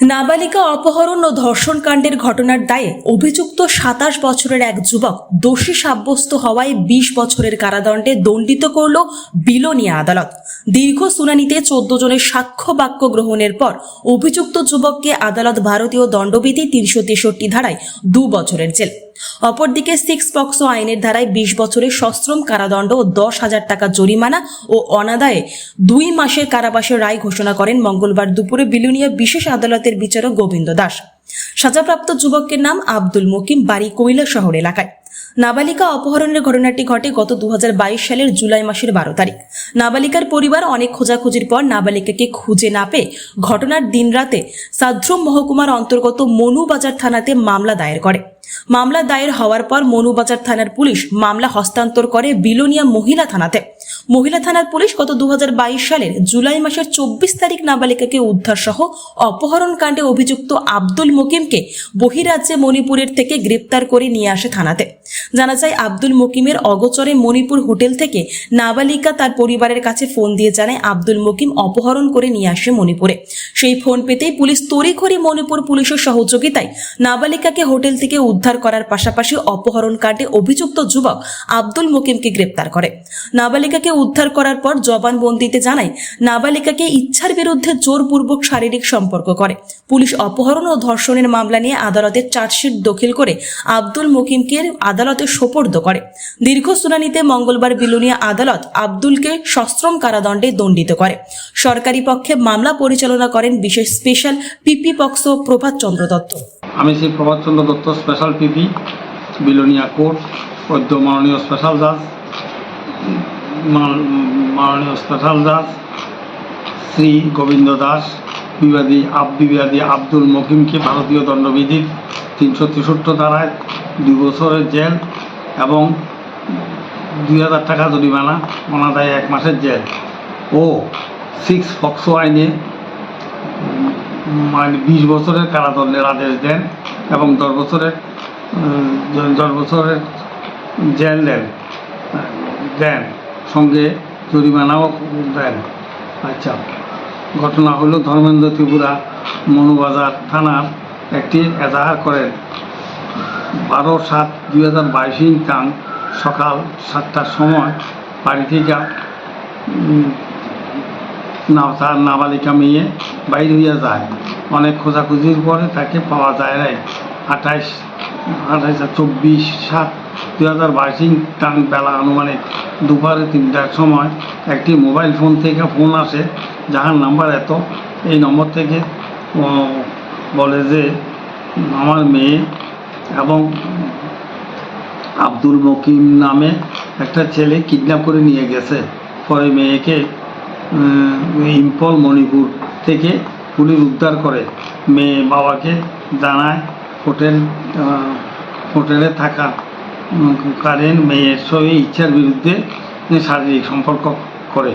নাবালিকা অপহরণ ও ধর্ষণ কাণ্ডের ঘটনার দায়ে অভিযুক্ত সাতাশ বছরের এক যুবক দোষী সাব্যস্ত হওয়ায় বিশ বছরের কারাদণ্ডে দণ্ডিত করল বিলোনিয়া আদালত। দীর্ঘ শুনানিতে চোদ্দ জনের সাক্ষ্য বাক্য গ্রহণের পর অভিযুক্ত যুবককে আদালত ভারতীয় দণ্ডবিধি তিনশো তেষট্টি ধারায় দু বছরের জেল। অপরদিকে সিক্স পক্সো আইনের ধারায় বিশ বছরের সশ্রম কারাদণ্ড ও দশ হাজার টাকা জরিমানা ও অনাদায়ে দুই মাসের কারাবাসের রায় ঘোষণা করেন মঙ্গলবার দুপুরে বিলুনিয়া বিশেষ আদালতের বিচারক গোবিন্দ দাস। সাজাপ্রাপ্ত যুবকের নাম আব্দুল মকিম, বাড়ি কৈলা শহর এলাকায়। নাবালিকা অপহরণের ঘটনাটি ঘটে গত দুহাজার বাইশ সালের জুলাই মাসের বারো তারিখ। নাবালিকার পরিবার অনেক খোঁজাখুঁজির পর নাবালিকাকে খুঁজে না পেয়ে ঘটনার দিন রাতে সাদ্রুম মহকুমার অন্তর্গত মনুবাজার থানাতে মামলা দায়ের করে। মামলা দায়ের হওয়ার পর মনুবাজার থানার পুলিশ মামলা হস্তান্তর করে বিলোনিয়া মহিলা থানাতে। মহিলা থানার পুলিশ গত দু হাজার বাইশ সালের জুলাই মাসের চব্বিশ তারিখ নাবালিকাকে উদ্ধার সহ অপহরণ কাণ্ডে অভিযুক্ত আব্দুল মুকিমকে বহিরাজ্যে মণিপুরের থেকে গ্রেপ্তার করে নিয়ে আসে থানাতে। জানা যায়, আব্দুল মুকিমের অগোচরে মণিপুর হোটেল থেকে নাবালিকা তার পরিবারের কাছে ফোন দিয়ে জানায়, আব্দুল মুকিম অপহরণ করে নিয়ে আসে মণিপুরে। সেই ফোন পেতেই পুলিশ তড়িঘড়ি মণিপুর পুলিশের সহযোগিতায় নাবালিকাকে হোটেল থেকে উদ্ধার করার পাশাপাশি অপহরণ কাণ্ডে অভিযুক্ত যুবক আব্দুল মুকিমকে গ্রেপ্তার করে। নাবালিকাকে উদ্ধার করার পর জবানবন্দিতে জানায়, নাবালিকাকে ইচ্ছার বিরুদ্ধে জোরপূর্বক শারীরিক সম্পর্ক করে। পুলিশ অপহরণ ও ধর্ষণের মামলা নিয়ে আদালতে চার্জশিট দাখিল করে আব্দুল মুকিমকে আদালতে সোপর্দ করে। দীর্ঘ শুনানিতে মঙ্গলবার বিলুনিয়া আদালত আব্দুলকে সশ্রম কারাদণ্ডে দণ্ডিত করে। সরকারি পক্ষে মামলা পরিচালনা করেন বিশেষ special PP POCSO Prabhat Chandra Dutta. আমি Shri Prabhatchandra Dutta special PP, Belonia court পদ্য মাননীয় স্পেশাল জাজ। মাননীয় স্পেশাল দাস, শ্রী গোবিন্দ দাস, বিবাদী আব বিবাদী আব্দুল মকিমকে ভারতীয় দণ্ডবিধির তিনশো তেষট্টি ধারায় দুই বছরের জেল এবং দুই হাজার টাকা জরিমানা, অনাদায় এক মাসের জেল। ও সিক্স ফক্সো আইনে মানে বিশ বছরের কারাদণ্ডের আদেশ দেন এবং দশ বছরের দশ বছরের জেল দেন। দেন। সঙ্গে জরিমানাও দেন। আচ্ছা ঘটনা হলো ধর্মেন্দ্র ত্রিপুরা মনুবাজার থানার একটি এজাহার করেন। বারো সাত দুই হাজার বাইশ তাং সকাল সাতটার সময় বাড়ি থেকে না তার নাবালিকা মেয়ে বাইরে হইয়া যায়। অনেক খোঁজাখুঁজির পরে তাকে পাওয়া যায় নাই। আঠাইশ আঠাইশ, চব্বিশ সাত দুই হাজার বাইশ টান বেলা আনুমানিক দুপুরে তিনটার সময় একটি মোবাইল ফোন থেকে ফোন আসে যাহার নাম্বার এত। এই নম্বর থেকে বলে যে আমার মেয়ে এবং আব্দুল মকিম নামে একটা ছেলে কিডন্যাপ করে নিয়ে গেছে। পরে মেয়েকে উম, ইম্ফল মণিপুর থেকে পুলিশ উদ্ধার করে। মেয়ে বাবাকে জানায় হোটেল হোটেলে থাকা। উম, কারেন মেয়ের সঙ্গে ইচ্ছার বিরুদ্ধে শারীরিক সম্পর্ক করে।